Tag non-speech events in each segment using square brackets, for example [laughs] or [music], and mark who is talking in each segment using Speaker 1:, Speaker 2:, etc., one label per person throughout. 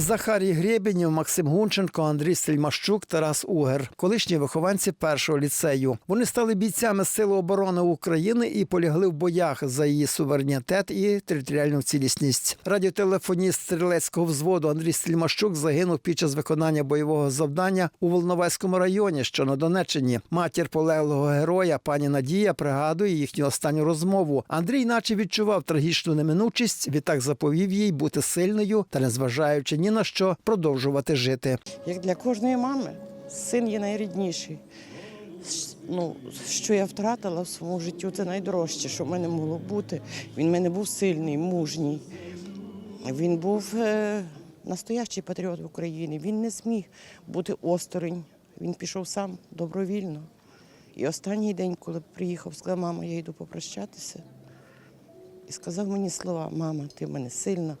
Speaker 1: Захарій Грєбінів, Максим Гунченко, Андрій Стельмащук, Тарас Угер, колишні вихованці першого ліцею. Вони стали бійцями Сил оборони України і полягли в боях за її суверенітет і територіальну цілісність. Радіотелефоніст стрілецького взводу Андрій Стельмащук загинув під час виконання бойового завдання у Волноваському районі, що на Донеччині. Матір полеглого героя, пані Надія, пригадує їхню останню розмову. Андрій, наче відчував трагічну неминучість, відтак заповів їй бути сильною та, незважаючи ні на що, продовжувати жити.
Speaker 2: Як для кожної мами, син є найрідніший. Ну, що я втратила в своєму житті, це найдорожче, що в мене могло бути. Він в мене був сильний, мужній. Він був е, настоящий патріот України. Він не зміг бути осторонь. Він пішов сам добровільно. І останній день, коли приїхав, сказав, мама, я йду попрощатися. І сказав мені слова: мама, ти в мене сильна,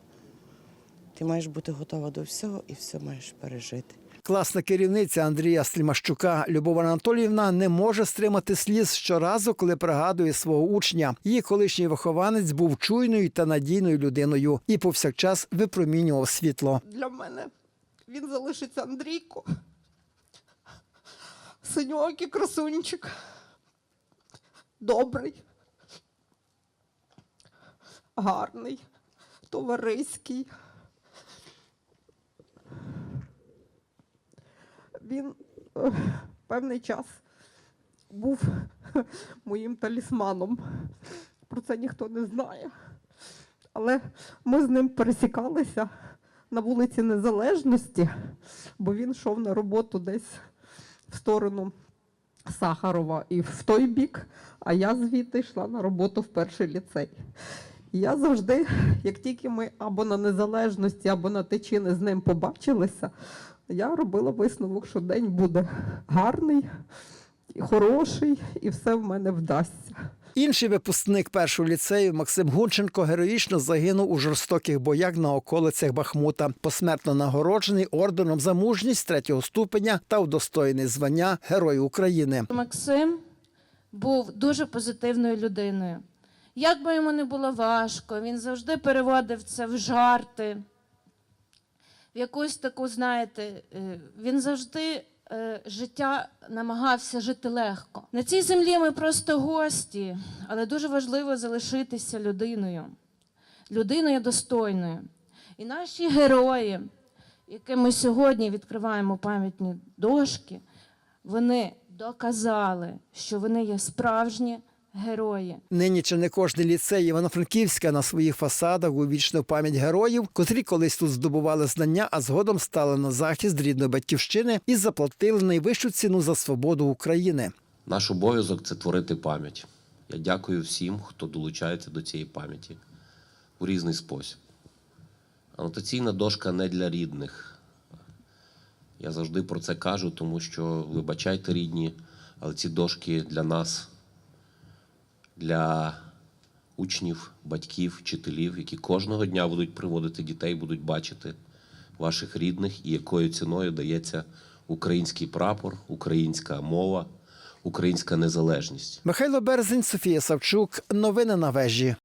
Speaker 2: ти маєш бути готова до всього і все маєш пережити.
Speaker 1: Класна керівниця Андрія Стрімащука Любов Анатоліївна не може стримати сліз щоразу, коли пригадує свого учня. Її колишній вихованець був чуйною та надійною людиною і повсякчас випромінював світло.
Speaker 3: для мене він залишиться Андрійко. Синьокий красунчик. Добрий. Гарний, товариський. Він [laughs] певний час був [laughs] моїм талісманом. Про це ніхто не знає. Але ми з ним пересікалися на вулиці Незалежності, бо він йшов на роботу десь в сторону Сахарова і в той бік, а я звідти йшла на роботу в перший ліцей. Я завжди, як тільки ми або на незалежності, або на течіни з ним побачилися, я робила висновок, що день буде гарний, і хороший, і все в мене вдасться.
Speaker 1: Інший випускник першого ліцею Максим Гунченко героїчно загинув у жорстоких боях на околицях Бахмута, посмертно нагороджений орденом за мужність третього ступеня та удостоєний звання Герою України.
Speaker 4: Максим був дуже позитивною людиною. Як би йому не було важко, він завжди переводив це в жарти, в якусь таку, знаєте, е, він завжди е, життя намагався жити легко. На цій землі ми просто гості, але дуже важливо залишитися людиною, людиною достойною. І наші герої, яким ми сьогодні відкриваємо пам'ятні дошки, вони доказали, що вони є справжні герої.
Speaker 1: Нині чи не кожний ліцей Івано-Франківська на своїх фасадах увічнив пам'ять героїв, котрі колись тут здобували знання, а згодом стали на захист рідної батьківщини і заплатили найвищу ціну за свободу України.
Speaker 5: Наш обов'язок це творити пам'ять. Я дякую всім, хто долучається до цієї пам'яті у різний спосіб. Анотаційна дошка не для рідних. Я завжди про це кажу, тому що вибачайте рідні, але ці дошки для нас, для учнів, батьків, вчителів, які кожного дня будуть приводити дітей, будуть бачити ваших рідних і якою ціною дається український прапор, українська мова, українська незалежність.
Speaker 1: Михайло Березень, Софія Савчук. Новини на вежі.